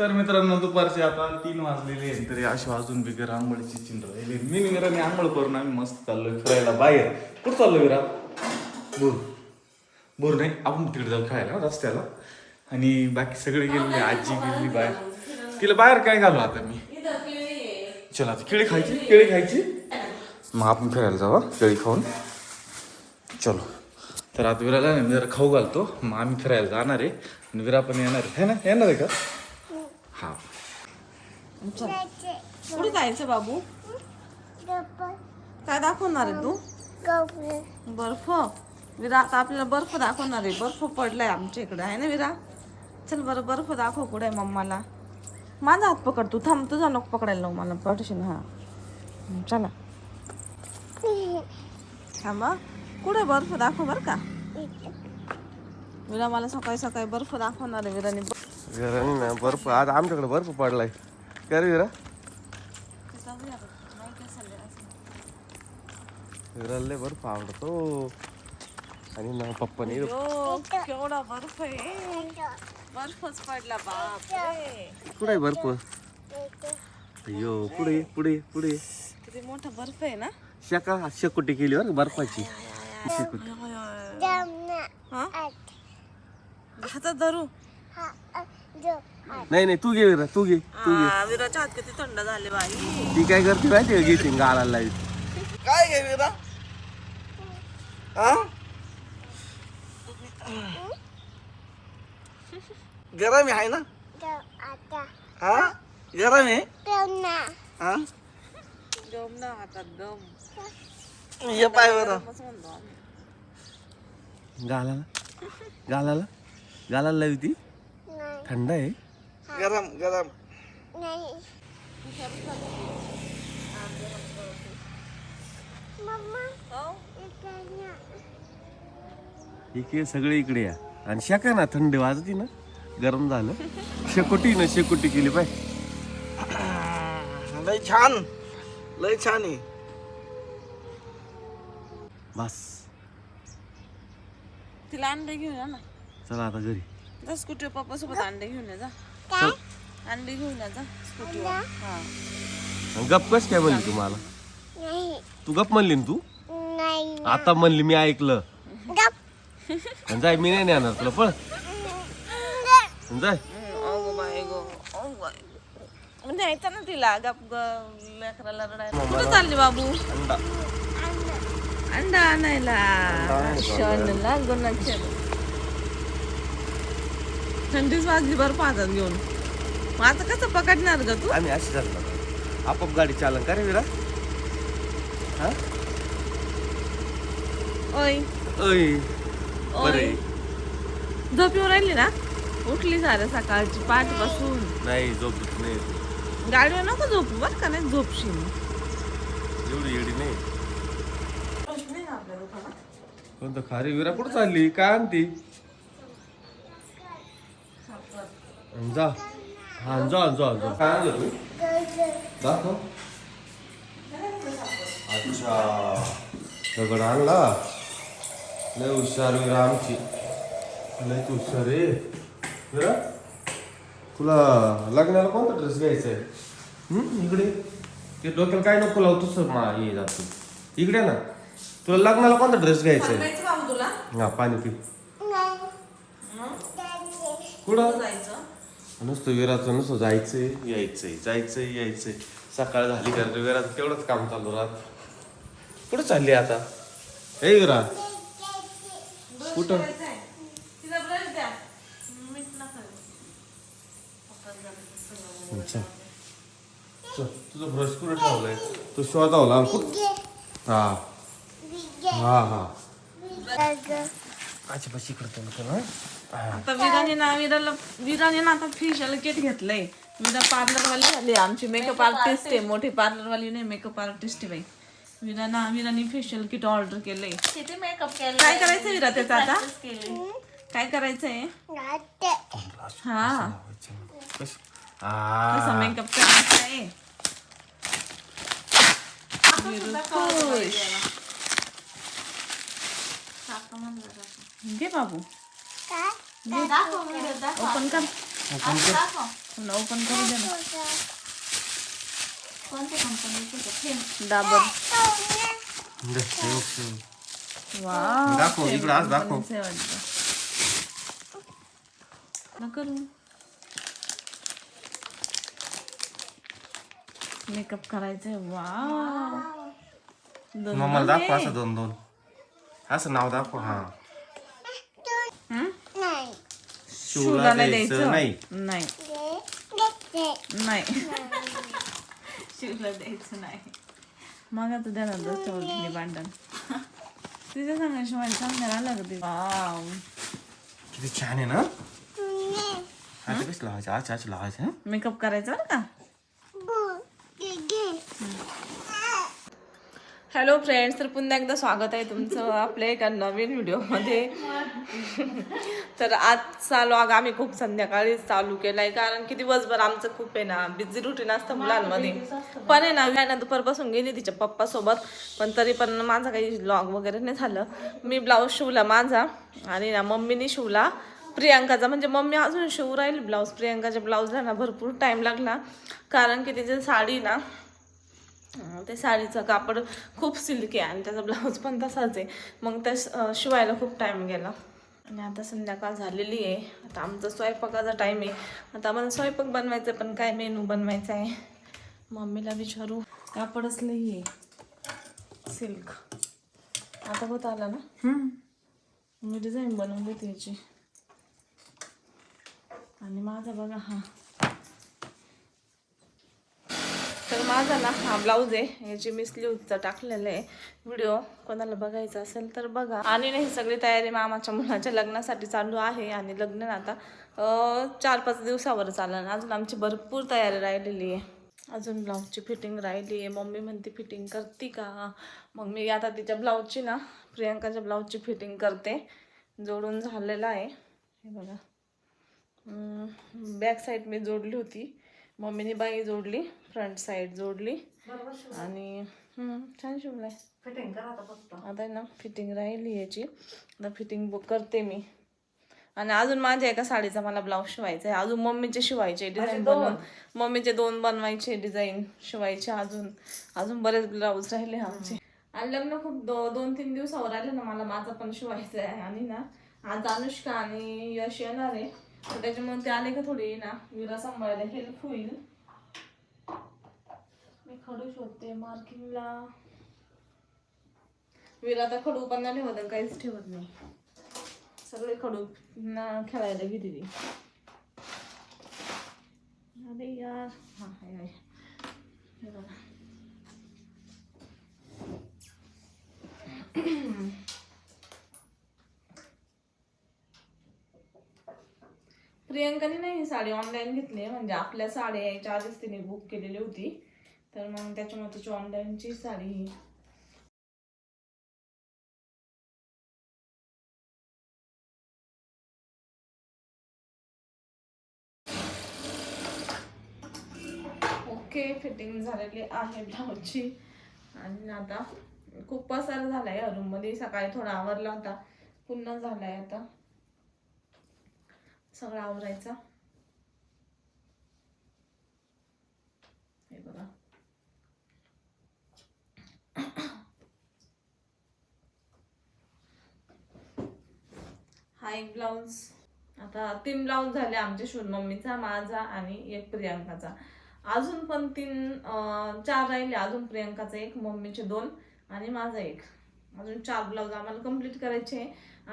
तर मित्रांनो दुपारचे आता तीन वाजलेले आहेत. तरी अशी वाजून बिगर आंबळीची चिंड राहिली. मी विराने आंबळ करून आम्ही मस्त चाललोय फिरायला बाहेर. कुठं चाललो विरा बोर. बोर नाही आपण तिकडे जाऊ खायला रस्त्याला. आणि बाकी सगळे गेलेले आजी गेली बाहेर. तिला बाहेर काय घालू आता मी? चला आता केळी खायची केळी खायची. मग आपण फिरायला जाऊ केळी खाऊन. चलो. तर आता विराला मी जरा खाऊ घालतो. मग आम्ही फिरायला जाणार आहे. आणि विरा पण येणार आहे. ना? येणार आहे का? हा कुठे जायचं बाबू काय दाखवणार आहे तू बर्फ विरा आता आपल्याला बर्फ दाखवणार आहे बर्फ पडलाय आमच्या इकडे आहे ना विरा चल बरं बर्फ दाखव कुठे आहे मम्माला माझा हात पकड तू थांब तुझा नको पकडायला लावू मला पडशील हा हं, चला थांबा कुठे बर्फ दाखव बरं का विरा मला सकाळी सकाळी बर्फ दाखवणार आहे विराने घराने ना बर्फ आज आमच्याकडे बर्फ पडलाय काय रे विरा विराला बर्फ आवडतो आणि ना पप्पाने यो, केवढा बर्फ आहे बर्फच पडला बाप कुठे आहे बर्फ अयो पुढे पुढे पुढे किती मोठा बर्फ आहे ना शेका शेकोटी केली बरं बर्फाची शेकोटी हा हातात धरू नाही नाही तू घे विरा तू घे तू घे. विराच्या हात किती थंड झाले बाई. ती काय करते माहिती का? घेते गाळाला लावी काय घे विरा? हा? गरम आहे ना? हा? गरम आहे? हा? दम ना हातात दम ये पाय बरं म्हणतो आम्ही. गालाला गालाला गालाला लावी ती. थंड आहे? गरम गरम. हो? इकडे सगळे इकडे या. आणि शेका ना थंड वाजती ना. गरम झालं. शेकोटी ना शेकोटी केली पाय. लय छान. लय छान आहे. बस. तिला अंडे घेऊन या ना. चला आता घरी. जा स्कूटीवर पप्पा सोबत अंडे घेऊन ये जा. अंडे घेऊन या जा स्कूटीवर. हा. गप कस काय म्हणली तू मला तू गप म्हणली ना तू? आता म्हणली मी ऐकलं. आणि जाय मी नाही नेणार तुला पळ. आणि जाय. अगो बाय गो अगो बाय गो. न्यायचं ना तिला गप ग- लेकराला रडायला कुठं चालली बाबू? अंडा. अंडा. आणायला. थंडीच वाजली बरं पाहतात घेऊन. मग आता कसं पकडणार ग तू? आम्ही अशी जातो आपोआप गाडी चालन का रे विरा? हा? ओय. ओय. बरे. झोप येऊन राहिली ना? उठली सारं सकाळची पाठपासून नाही झोपत नाही. गाडीवर नको झोपू बर का? नाही झोपशील. एवढी एवढी नाही. कोणतं खारी विरा कुठं चालली? काय आणती आणि जा हा जा जा जा काय आणलं तू दाखव अच्छा दगड आणला लय हुशार विरा आमची लय तू हुशार रे विरा तुला लग्नाला कोणता ड्रेस घ्यायचा आहे हम्म, इकडे ते डोक्याला काय नको लावतोस मा हे जातो इकडे ना तुला लग्नाला कोणता ड्रेस घ्यायचा आहे हा पाणी पी कुठं जायचं नुसतं विराचं नुसतं जायचंय यायचंय जायचंय यायचंय. सकाळ झाली का रे विराचं तेवढंच काम चालू राहत. कुठं चालली आता? हे विरा कुठं? तिला ब्रश द्या मीठ नका अच्छा. चल, तुझं ब्रश कुठं ठेवलाय? तू शोधावला कुठं? हा. हा हा. अच्छा बस इकडं तुला ना आता विराने ना विराला विराने ना आता फेशियल किट घेतलंय. विरा पार्लर वाली झाली आमची मेकअप आर्टिस्ट आहे. मोठी पार्लर वाली नाही मेकअप आर्टिस्ट आहे बाई. विरा ना विराने फेशियल किट ऑर्डर केलंय. किती मेकअप केला काय करायचं विरा त्याचं आता? काय करायचंय? हा. कस मेकअप करायचा आहे? खुश. घे बाबू. दाखव ओपन कर. दाखव. मला ओपन करू दे ना. कोणत्या कंपनीचं डाबर. दाखव, इकडं आज दाखव. करू. मेकअप करायचंय. वाव. दोन दोन दाखव आहे. असं दोन दोन. असं नाव दाखव हं? शिवला नाही द्यायचं नाही. नाही. नाही. शिवला द्यायचं नाही. मग आता द्या ना भांडण. तिच्या सांगाशिवाय सांगणार आला का ते वाव. किती छान आहे ना? आता कसं लावायचं अच्छा अच्छा लावायचं हं? मेकअप करायचा बरं का? हॅलो फ्रेंड्स तर पुन्हा एकदा स्वागत आहे तुमचं आपल्या एका नवीन व्हिडिओमध्ये. तर आजचा लॉग आम्ही खूप संध्याकाळी चालू केलाय कारण की दिवसभर आमचं खूप आहे ना बिझी रुटीन असतं मुलांमध्ये. पण आहे ना मी आहे ना दुपारपासून गेली तिच्या पप्पासोबत पण तरी पण माझा काही लॉग वगैरे नाही झालं. मी ब्लाऊज शिवला माझा आणि ना मम्मीने शिवला प्रियांकाचा. म्हणजे मम्मी अजून शिवू राहील ब्लाऊज प्रियांकाच्या ब्लाऊजला ना भरपूर टाईम लागला. कारण की तिची साडी ना ते साडीचं कापड खूप सिल्की आहे आणि त्याचा ब्लाऊज पण तसाच आहे. मग त्या अं, शिवायला खूप टाईम गेला. आणि आता संध्याकाळ झालेली आहे. आता आमचा स्वयंपाकाचा टाईम आहे. आता आम्हाला स्वयंपाक बनवायचा आहे, पण काय मेनू बनवायचा आहे? मम्मीला विचारू. कापडच लई आहे. सिल्क आता होत आला ना? मी डिझाईन बनवली त्याची आणि माझा बघा हा तर माझा ना हा ब्लाऊज आहे याची मी स्लीवचा टाकलेलं आहे व्हिडिओ कोणाला बघायचा असेल तर बघा. आणि नाही सगळी तयारी मामाच्या मुलाच्या लग्नासाठी चालू आहे आणि लग्न आता चार पाच दिवसावर चाललं अजून आमची भरपूर तयारी राहिलेली आहे. अजून ब्लाऊजची फिटिंग राहिली आहे. मम्मी म्हणते फिटिंग करते का? मग मी आता तिच्या ब्लाऊजची ना प्रियंकाच्या ब्लाऊजची फिटिंग करते. जोडून झालेलं आहे. हे बघा. बॅक साईड मी जोडली होती. मम्मीने बाई जोडली फ्रंट साईड जोडली. आणि छान शिवलाय. फिटिंग आता ना फिटिंग राहिली याची. आता फिटिंग बुक करते मी. आणि अजून माझ्या एका साडीचा मला ब्लाऊज शिवायचा आहे अजून मम्मीचे शिवायचे डिझाईन बनवून. मम्मीचे दोन बनवायचे डिझाईन शिवायचे अजून. अजून बरेच ब्लाऊज राहिले आमचे. आणि लग्न खूप दो दोन तीन दिवसावर आले ना मला माझा पण शिवायचं आहे आणि ना आज अनुष्का आणि यश येणार आहे. तर त्याच्यामुळे ते आले का थोडी ना? विरा सांभाळायला हेल्प होईल. मी खडू शोधते मार्किंगला विरा आता खडू पण नाही ठेवत आणि काहीच ठेवत नाही. सगळे खडू ना खेळायला गेली अरे यार. हा हाय हाय हे बघा प्रियंकाने नाही ही साडी ऑनलाईन घेतली म्हणजे आपल्या साड्या यायच्या आधीच तिने बुक केलेली होती. तर मग त्याच्यामुळे तिची ऑनलाईनची साडी ही. ओके फिटिंग झालेली आहे ब्लाऊजची. आणि आता खूप पसार झालाय. या रूममध्ये सकाळी थोडा आवरला होता. पुन्हा झालाय आता. सगळा आवरायचा. हे बघा. हा एक ब्लाऊज. आता तीन ब्लाऊज झाले आमच्या शूर मम्मीचा माझा आणि एक प्रियांकाचा. अजून पण तीन अं, चार राहिले. अजून प्रियांकाचा एक मम्मीचे दोन आणि माझा एक. अजून चार ब्लाऊज आम्हाला कंप्लीट करायचे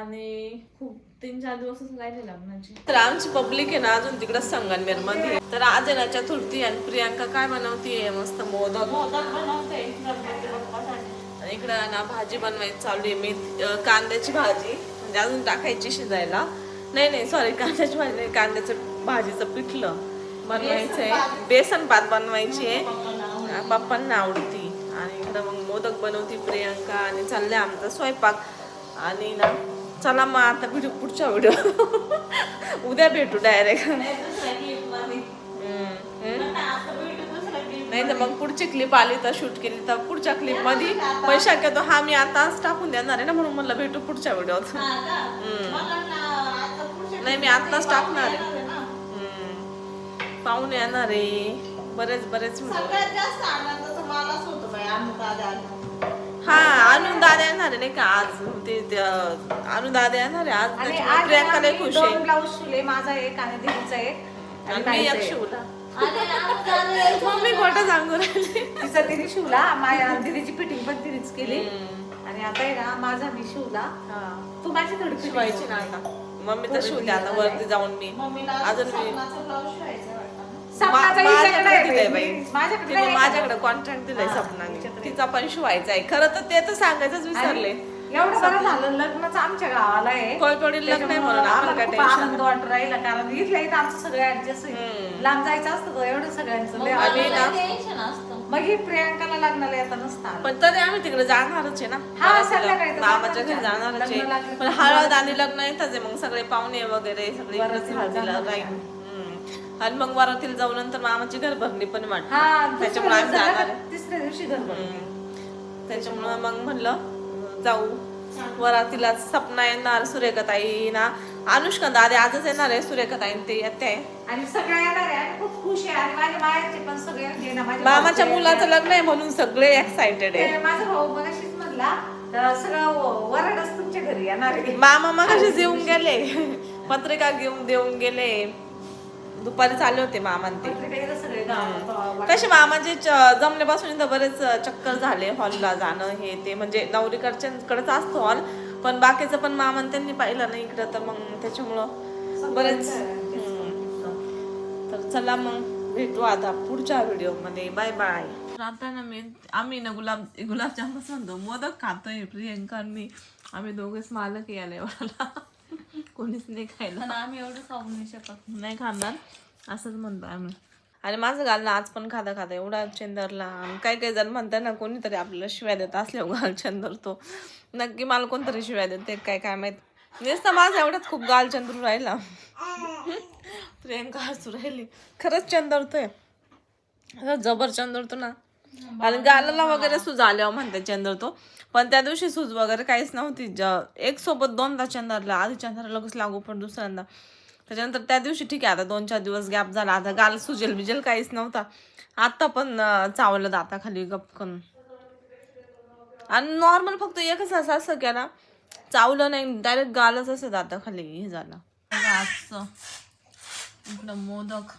आणि खूप तीन चार दिवसच राहिले लग्नाचे. तर आमची पब्लिक आहे ना अजून तिकडं संगमनेरमध्ये. तर आज आहे ना चतुर्थी आणि प्रियांका काय बनवतीये? मस्त मोदक. मोदक बनवते. आणि इकडं ना भाजी बनवायची चालू आहे. अं, कांद्याची भाजी म्हणजे अजून टाकायची शिजायला. नाही नाही सॉरी कांद्याची भाजी नाही कांद्याचं भाजीचं पिठलं बनवायचंय. बेसन भात बनवायची आहे. पप्पांना आवडती. आणि इकडं मग मोदक बनवती प्रियंका आणि चाललंय आमचा स्वयंपाक. आणि ना चला मग आता व्हिडिओ पुढच्या व्हिडिओ. उद्या भेटू डायरेक्ट नाही तर मग पुढची क्लिप आली तर शूट केली तर पुढच्या क्लिपमध्ये पण शक्यतो हा मी आताच टाकून देणार आहे ना म्हणून म्हणलं भेटू पुढच्या व्हिडिओत. नाही मी आताच टाकणार आहे. पाहुणे येणार आहे बरेच बरेच सगळ्यात हा आणून दादा येणार आहे नाही का आज? ते आणून दादा येणार आहे आज. आणि त्याच्यामुळे आज प्रियंका लय आम्ही खुश दोन आहे. ब्लाऊज शिवले माझा एक आणि दिदीचा एक. आणि मी ताईचा एक एक. शिवला. मम्मी खोटं सांगू राहिली. तिचा तिने शिवला माझ्या दिदीची फिटिंग पण तिनेच केली. आणि आता आहे ना माझा मी शिवला. तू माझी थोडी fitting शिवायची ना. आता. मम्मी तर शिवते आता वरती जाऊन मी. अजून मी सपनाचा आहे माझ्याकडे दिलंय बाई. बाई? माझ्याकडे तिने आहे. माझ्याकडे कॉन्ट्रॅक्ट दिलाय सपनाने. तिचा पण शिवायचा आहे खरं तर ते तर सांगायचंच विसरले. एवढं बरं झालं लग्नच आमच्या गावाला आहे. कोळपेवाडीला लग्न आहे म्हणून त्याच्यामुळं आम्हाला काय खूप टेन्शन आनंद वाटत राहिला कारण इथल्या इथं आमचं सगळं ऍडजस्ट लांब जायचं असतं तर एवढं सगळ्यांचं. लय मग ही प्रियांकाला लग्नाला येता नसता. पण तरी आम्ही तिकडे जाणारच आहे ना. हा, बारातीला. संध्याकाळी तर मामाच्या घरी जाणारच जाणारच आहे. लग्न आहे लागलं पण हळद आणि लग्न येतच आहे मग सगळे पाहुणे वगैरे सगळे आहे. आणि मग वरातील जाऊ नंतर मामाची घर भरणी पण वाटते त्याच्यामुळे आम्ही जाणार आहे. तिसऱ्या दिवशी घर भरलं. हम्म. त्याच्यामुळं मग म्हणलं जाऊ वरातीला सपना येणार सुरेखाताई ना अनुष्का दादे आजच येणार आहे सुरेखाताई ते येते. आणि सगळे येणार आहे आणि खूप खुश आहे आणि माझ्या मायाचे पण सगळे येणार मामाच्या मुलाचं. लग्न आहे म्हणून सगळे एक्साइटेड आहे ते माझा भाऊ मगाशीच म्हणला तर सगळं व- वरडच तुमच्या घरी येणार आहे मामा मग येऊन गेले पत्रिका घेऊन देऊन गेले दुपारी चालले होते मामान ते. कसे मामाचे च- जमल्यापासून इथं बरेच चक्कर झाले हॉलला जाणं हे ते म्हणजे नवरीकडच्याकडेच असतो हॉल पण बाकीचं पण मामान त्यांनी पाहिलं नाही इकडं तर मग त्याच्यामुळं बरेच. तर. चला मग भेटू आता पुढच्या व्हिडिओमध्ये बाय बाय. आता ना मी आम्ही ना गुलाब गुलाबजामच म्हणतो मोदक खातोय प्रियंका आणि मी आम्ही दोघेच मालक यायला एवढा कोणीच नाही खायला. आम्ही एवढं खाऊ नाही शकत. नाही खाणार. असंच म्हणतो आम्ही. आणि माझं गाल ना आज पण खाता खाता एवढा चेंदरला आणि काही काही जण म्हणतात ना कोणीतरी आपल्याला शिव्या देत असल्यावर गाल चंदरतो नक्की मला कोणतरी शिव्या देते काय काय माहीत. नुसतं माझा एवढ्यात खूप गाल चंद्रू राहिला. प्रियंका हसू राहिली. खरंच चंदरतोय असं जबर चंदरतो ना. आणि गालाला वगैरे सूज आल्यावर म्हणते चंदरतो पण त्या दिवशी सूज वगैरे काहीच नव्हती. ज- एक सोबत दोनदा चंदरला आधी चंद्र लगेच लागू पण दुसऱ्यांदा. त्याच्यानंतर त्या दिवशी ठीक आहे आता दोन चार दिवस गॅप झाला. आता गाल सुजेल बिजेल काहीच नव्हता. आत्ता पण अं, चावलं दाताखाली गपकन आणि नॉर्मल फक्त एकच असं असं की ना चावलं नाही डायरेक्ट गालच असं दाताखाली हे झालं. असं. इकडं मोदक.